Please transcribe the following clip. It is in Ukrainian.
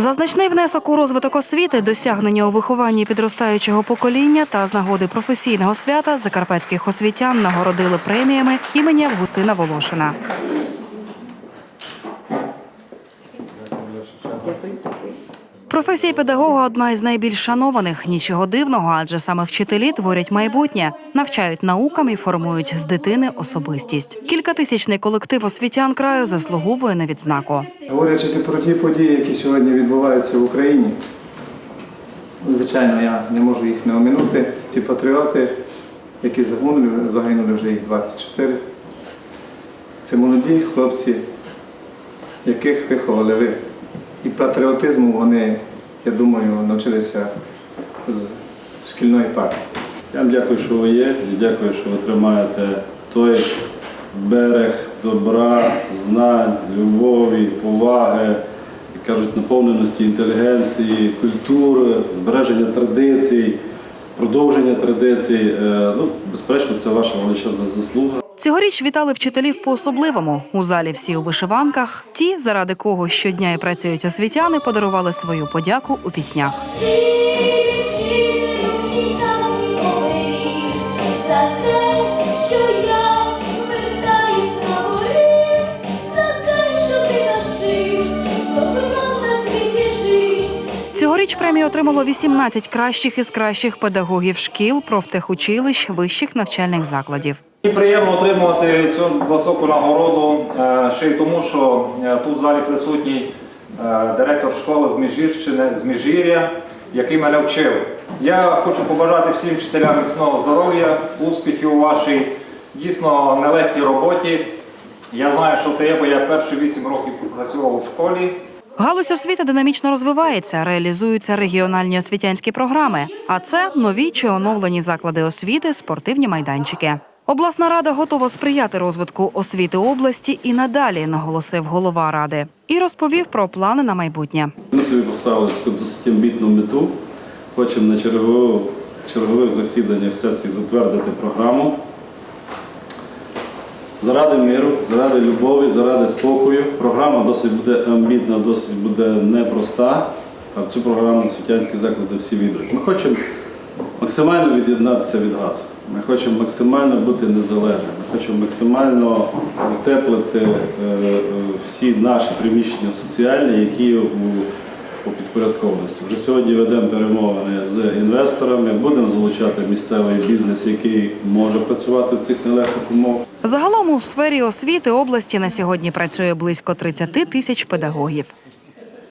За значний внесок у розвиток освіти, досягнення у вихованні підростаючого покоління та з нагоди професійного свята закарпатських освітян нагородили преміями імені Августина Волошина. Професія педагога одна із найбільш шанованих. Нічого дивного, адже саме вчителі творять майбутнє, навчають наукам і формують з дитини особистість. Кількатисячний колектив освітян краю заслуговує на відзнаку. Говорячи про ті події, які сьогодні відбуваються в Україні, звичайно, я не можу їх не оминути. Ці патріоти, які загинули, загинули вже їх 24. Це молоді хлопці, яких виховали ви. І патріотизму вони, я думаю, навчилися з шкільної парти. Я вам дякую, що ви є, і дякую, що ви тримаєте той берег добра, знань, любові, поваги, як кажуть, наповненості інтелігенції, культури, збереження традицій, продовження традицій. Е, Ну, безперечно, це ваша величезна заслуга. Цьогоріч вітали вчителів по-особливому. У залі всі у вишиванках. Ті, заради кого щодня і працюють освітяни, подарували свою подяку у піснях. Цьогоріч премію отримало 18 кращих із кращих педагогів шкіл, профтехучилищ, вищих навчальних закладів. Мені приємно отримувати цю високу нагороду е, ще й тому, що е, тут в залі присутній е, директор школи з Міжгірщини, з Міжгір'я, який мене вчив. Я хочу побажати всім вчителям міцного здоров'я, успіхів у вашій дійсно нелегкій роботі. Я знаю, що це є, бо я перші 8 років працював у школі. Галузь освіти динамічно розвивається, реалізуються регіональні освітянські програми. А це нові чи оновлені заклади освіти, спортивні майданчики. Обласна рада готова сприяти розвитку освіти області і надалі, наголосив голова ради, і розповів про плани на майбутнє. Ми собі поставили таку досить амбітну мету. Хочемо на чергових засіданнях сесії затвердити програму. Заради миру, заради любові, заради спокою. Програма досить буде амбітна, досить буде непроста. А в цю програму світянські заклади всі війдуть. Ми хочемо максимально від'єднатися від газу. Ми хочемо максимально бути незалежними. Ми хочемо максимально утеплити е, е, всі наші приміщення соціальні, які у, у підпорядкованості. Вже сьогодні ведемо перемовини з інвесторами, будемо залучати місцевий бізнес, який може працювати в цих нелегких умовах. Загалом у сфері освіти області на сьогодні працює близько 30 тисяч педагогів.